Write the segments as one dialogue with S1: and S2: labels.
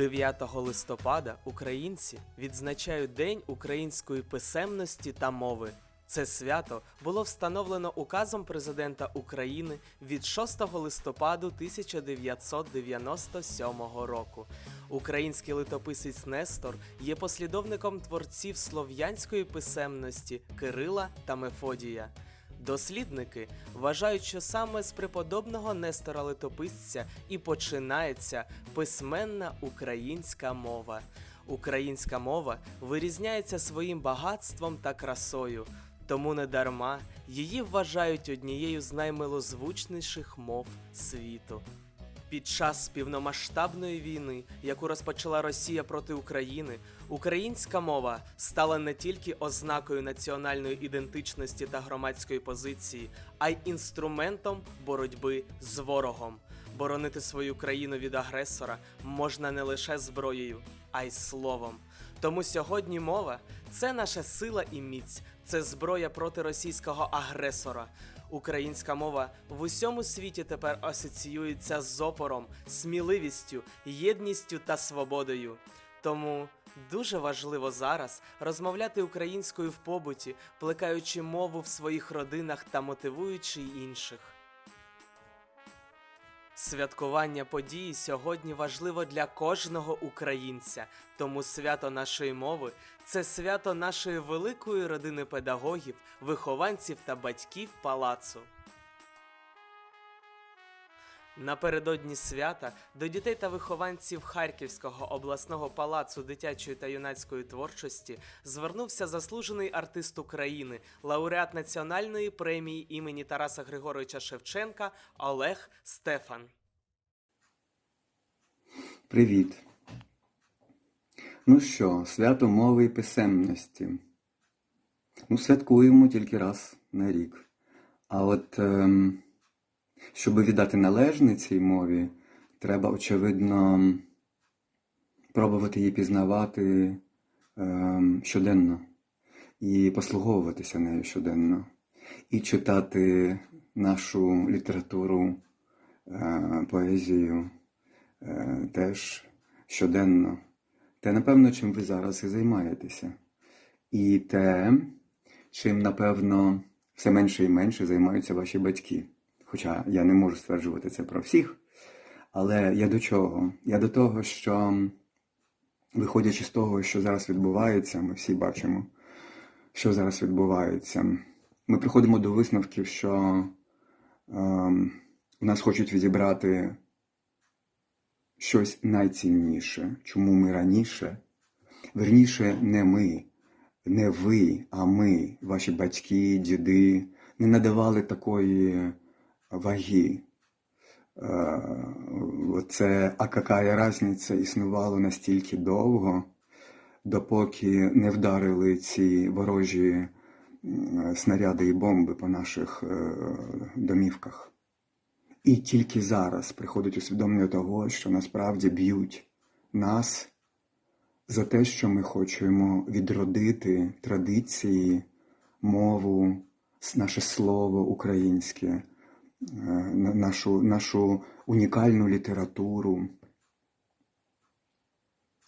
S1: 9 листопада українці відзначають День української писемності та мови. Це свято було встановлено указом президента України від 6 листопаду 1997 року. Український литописець Нестор є послідовником творців слов'янської писемності Кирила та Мефодія. Дослідники вважають, що саме з преподобного Нестора Литописця і починається письменна українська мова. Українська мова вирізняється своїм багатством та красою, тому недарма її вважають однією з наймилозвучніших мов світу. Під час півномасштабної війни, яку розпочала Росія проти України, українська мова стала не тільки ознакою національної ідентичності та громадської позиції, а й інструментом боротьби з ворогом. Боронити свою країну від агресора можна не лише зброєю, а й словом. Тому сьогодні мова це наша сила і міць, це зброя проти російського агресора. Українська мова в усьому світі тепер асоціюється з опором, сміливістю, єдністю та свободою. Тому дуже важливо зараз розмовляти українською в побуті, плекаючи мову в своїх родинах та мотивуючи інших. Святкування події сьогодні важливо для кожного українця, тому свято нашої мови це свято нашої великої родини педагогів, вихованців та батьків палацу. Напередодні свята до дітей та вихованців Харківського обласного палацу дитячої та юнацької творчості звернувся заслужений артист України, лауреат національної премії імені Тараса Григоровича Шевченка Олег Стефан.
S2: Привіт. Ну що, свято мови і писемності. Ну, святкуємо тільки раз на рік. А от ем, щоб віддати належне цій мові, треба, очевидно, пробувати її пізнавати ем, щоденно і послуговуватися нею щоденно, і читати нашу літературу, е, поезію е, теж щоденно. Те, напевно, чим ви зараз і займаєтеся. І те, чим, напевно, все менше і менше займаються ваші батьки. Хоча я не можу стверджувати це про всіх. Але я до чого? Я до того, що, виходячи з того, що зараз відбувається, ми всі бачимо, що зараз відбувається. Ми приходимо до висновків, що ем, у нас хочуть відібрати щось найцінніше, чому ми раніше, верніше, не ми, не ви, а ми, ваші батьки, діди, не надавали такої ваги. Е, Це а какая різниця існувало настільки довго, допоки не вдарили ці ворожі снаряди і бомби по наших е, домівках. І тільки зараз приходить усвідомлення того, що насправді б'ють нас за те, що ми хочемо відродити традиції, мову, наше слово українське, нашу, нашу унікальну літературу.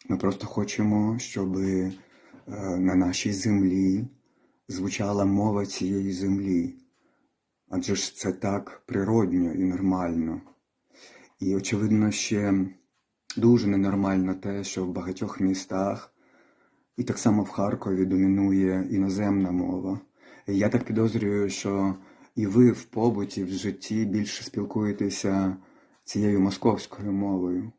S2: Ми просто хочемо, щоб е, на нашій землі звучала мова цієї землі. Адже ж це так природньо і нормально. І, очевидно, ще дуже ненормально те, що в багатьох містах, і так само в Харкові домінує іноземна мова. Я так підозрюю, що і ви в побуті, в житті більше спілкуєтеся цією московською мовою.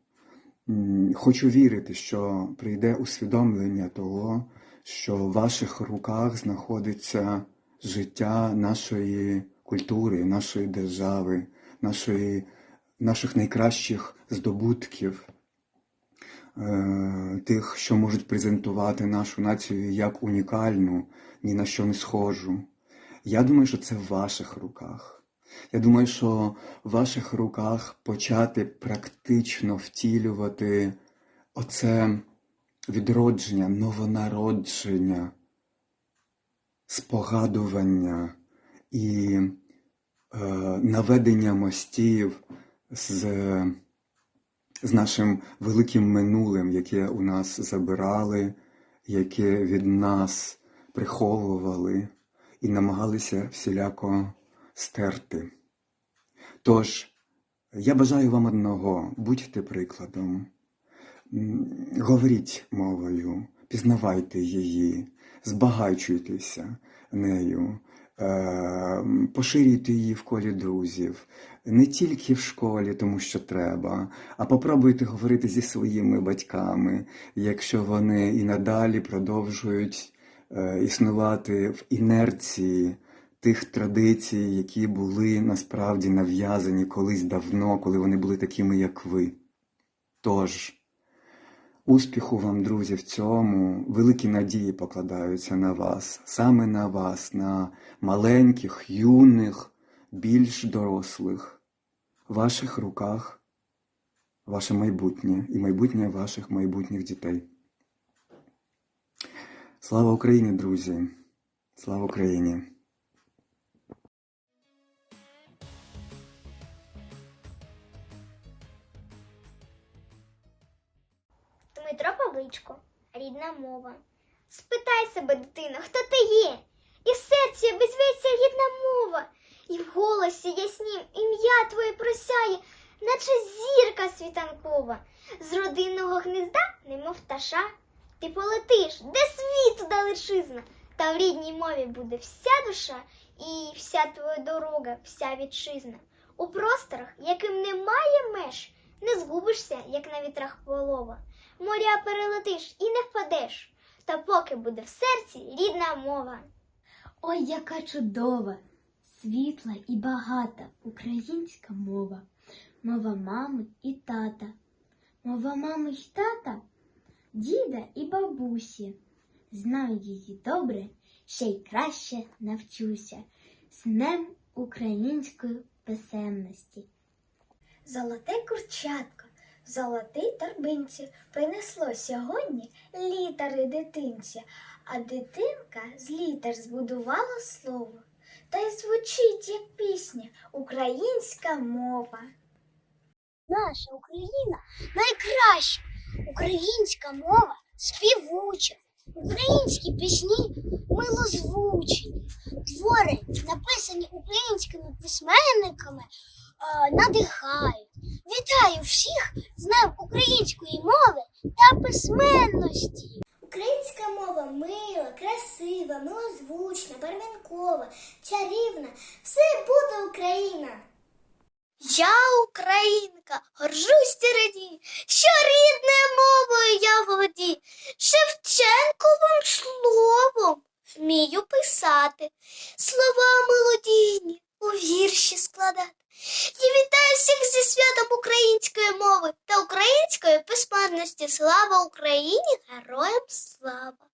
S2: Хочу вірити, що прийде усвідомлення того, що в ваших руках знаходиться життя нашої культури, нашої держави, нашої, наших найкращих здобутків, е, тих, що можуть презентувати нашу націю як унікальну, ні на що не схожу. Я думаю, що це в ваших руках. Я думаю, що в ваших руках почати практично втілювати оце відродження, новонародження, спогадування і е, наведення мостів з з нашим великим минулим, яке у нас забирали, яке від нас приховували і намагалися всіляко стерти. Тож, я бажаю вам одного, будьте прикладом. Говоріть мовою, пізнавайте її, збагачуйтеся нею, е, поширюйте її в колі друзів, не тільки в школі, тому що треба, а попробуйте говорити зі своїми батьками, якщо вони і надалі продовжують існувати в інерції тих традицій, які були насправді нав'язані колись давно, коли вони були такими, як ви. Тож, успіху вам, друзі, в цьому, великі надії покладаються на вас, саме на вас, на маленьких, юних, більш дорослих, в ваших руках ваше майбутнє і майбутнє ваших майбутніх дітей. Слава Україні, друзі! Слава Україні!
S3: Дмитро Павличко, рідна мова. Спитай себе, дитино, хто ти є? І в серці обізветься рідна мова, і в голосі яснім ім'я твоє просяє, наче зірка світанкова. З родинного гнізда, немов пташа, ти полетиш, де світу далечизна, та в рідній мові буде вся душа і вся твоя дорога, вся вітчизна. У просторах, яким немає меж, не згубишся, як на вітрах полова. Моря перелетиш і не впадеш, та поки буде в серці рідна мова.
S4: Ой, яка чудова, світла і багата українська мова, мова мами і тата, мова мами й тата, діда і бабусі. Знаю її добре, ще й краще навчуся. З української писемності.
S3: Золоте курчатко в золотій торбинці принесло сьогодні літери дитинці, а дитинка з літер збудувала слово. Та й звучить як пісня українська мова. Наша Україна найкраща. Українська мова співуча. Українські пісні милозвучені. Твори, написані українськими письменниками, е, надихають. Вітаю всіх з Днем української мови та письменності. Українська мова мила, красива, милозвучна, барвінкова, чарівна. Все буде Україна. Я українка, горжусь і радію, що рідною мовою я володію, Шевченковим словом вмію писати, слова мелодійні у вірші складати. Я вітаю всіх зі святом української мови та української письменності. Слава Україні! Героям слава!